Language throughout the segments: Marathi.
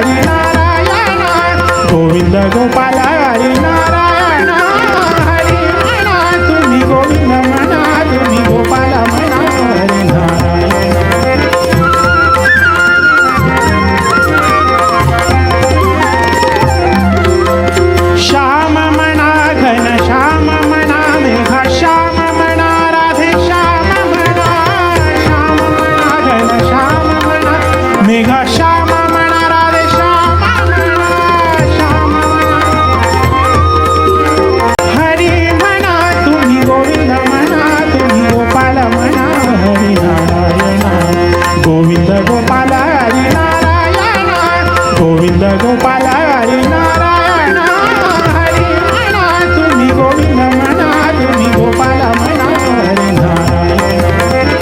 I'm Govinda Gopal. Gopala Gopal Hari Narayan Hari म्हणा तुम्ही गोविंद मना तुम्ही गोपाला मना हरी नारायण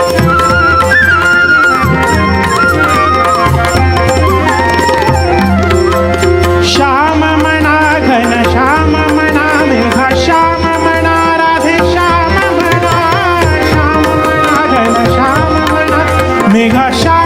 श्याम म्हणा घन श्याम म्हणा मेघा श्याम म्हणा राधे श्याम म्हणा श्याम घन श्याम म्हणा मेघा श्याम